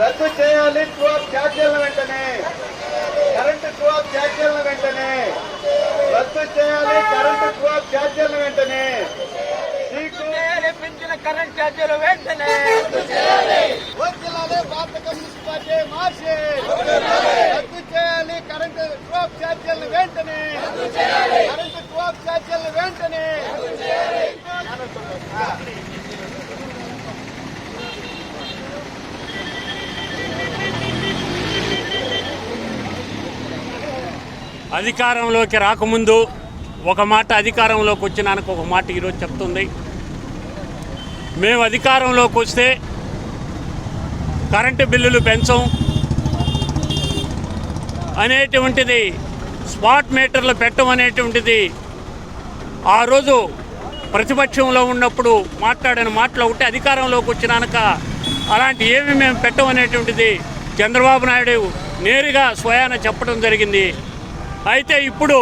రద్దు చేయాలి true of ఛార్జీలను వెంటనే. కరెంటు ట్రూ ఆఫ్ ఛార్జీలను వెంటనే. రద్దు చేయాలి కరెంటు ట్రూ ఆఫ్ ఛార్జీలను వెంటనే. సీటు. చేయాలి పెంచిన కరెంట్ ఛార్జీలు వెంటనే. వర్ధిల్లాలి భారత కమ్యూనిస్ట్ పార్టీ మార్చి. రద్దు చేయాలి. కరెంటు ట్రూ ఆఫ్ ఛార్జీలను వెంటనే. కరెంటు ట్రూ ఆఫ్ ఛార్జీలను వెంటనే. అధికారంలోకి రాకముందు ఒక మాట అధికారంలోకి వచ్చినానికి ఒక మాట ఈరోజు చెప్తుంది. మేము అధికారంలోకి వస్తే కరెంటు బిల్లులు పెంచం అనేటువంటిది స్పాట్ మీటర్లు పెట్టం అనేటువంటిది ఆ రోజు ప్రతిపక్షంలో ఉన్నప్పుడు మాట్లాడిన మాటలు ఒకటి అధికారంలోకి వచ్చినాక అలాంటి ఏమి మేము పెట్టం అనేటువంటిది చంద్రబాబు నాయుడు నేరుగా స్వయాన చెప్పడం జరిగింది. అయితే ఇప్పుడు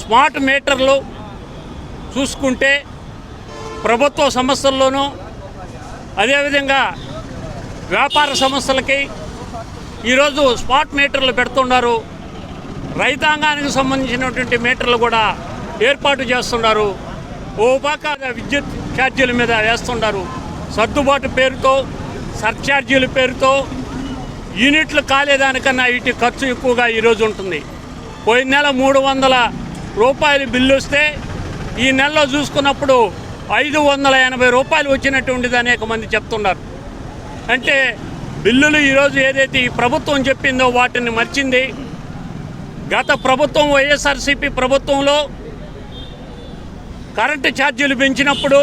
స్మార్ట్ మీటర్లు చూసుకుంటే ప్రభుత్వ సంస్థల్లోనూ అదేవిధంగా వ్యాపార సంస్థలకి ఈరోజు స్మార్ట్ మీటర్లు పెడుతున్నారు. రైతాంగానికి సంబంధించినటువంటి మీటర్లు కూడా ఏర్పాటు చేస్తున్నారు. ఓ విద్యుత్ ఛార్జీల మీద వేస్తున్నారు. సర్దుబాటు పేరుతో సర్ఛార్జీల పేరుతో యూనిట్లు కాలేదానికన్నా వీటి ఖర్చు ఎక్కువగా ఈరోజు ఉంటుంది. పోయిన నెల మూడు వందల రూపాయలు బిల్లు వస్తే ఈ నెలలో చూసుకున్నప్పుడు ఐదు వందల ఎనభై రూపాయలు వచ్చినటువంటిది అనేక మంది చెప్తున్నారు. అంటే బిల్లులు ఈరోజు ఏదైతే ఈ ప్రభుత్వం చెప్పిందో వాటిని మర్చింది. గత ప్రభుత్వం వైఎస్ఆర్సీపీ ప్రభుత్వంలో కరెంటు ఛార్జీలు పెంచినప్పుడు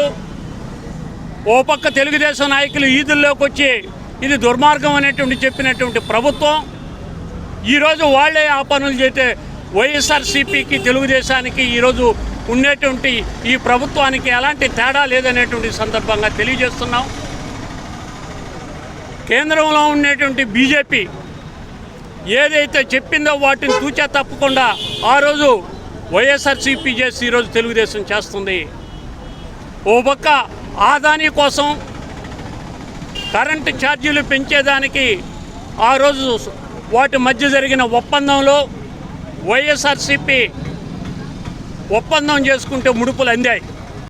ఓ పక్క తెలుగుదేశం నాయకులు ఈదుల్లోకి వచ్చి ఇది దుర్మార్గం అనేటువంటి చెప్పినటువంటి ప్రభుత్వం. ఈరోజు వాళ్ళే ఆ పనులు చేస్తే వైఎస్ఆర్సీపీకి తెలుగుదేశానికి ఈరోజు ఉండేటువంటి ఈ ప్రభుత్వానికి ఎలాంటి తేడా లేదనేటువంటి సందర్భంగా తెలియజేస్తున్నాం. కేంద్రంలో ఉండేటువంటి బీజేపీ ఏదైతే చెప్పిందో వాటిని తూచా తప్పకుండా ఆ రోజు వైఎస్ఆర్సీపీ చేసి ఈరోజు తెలుగుదేశం చేస్తుంది. ఓ పక్క ఆదాని కోసం కరెంటు ఛార్జీలు పెంచేదానికి ఆ రోజు వాటి మధ్య జరిగిన ఒప్పందంలో వైఎస్ఆర్సీపీ ఒప్పందం చేసుకుంటే ముడుపులు అందాయి.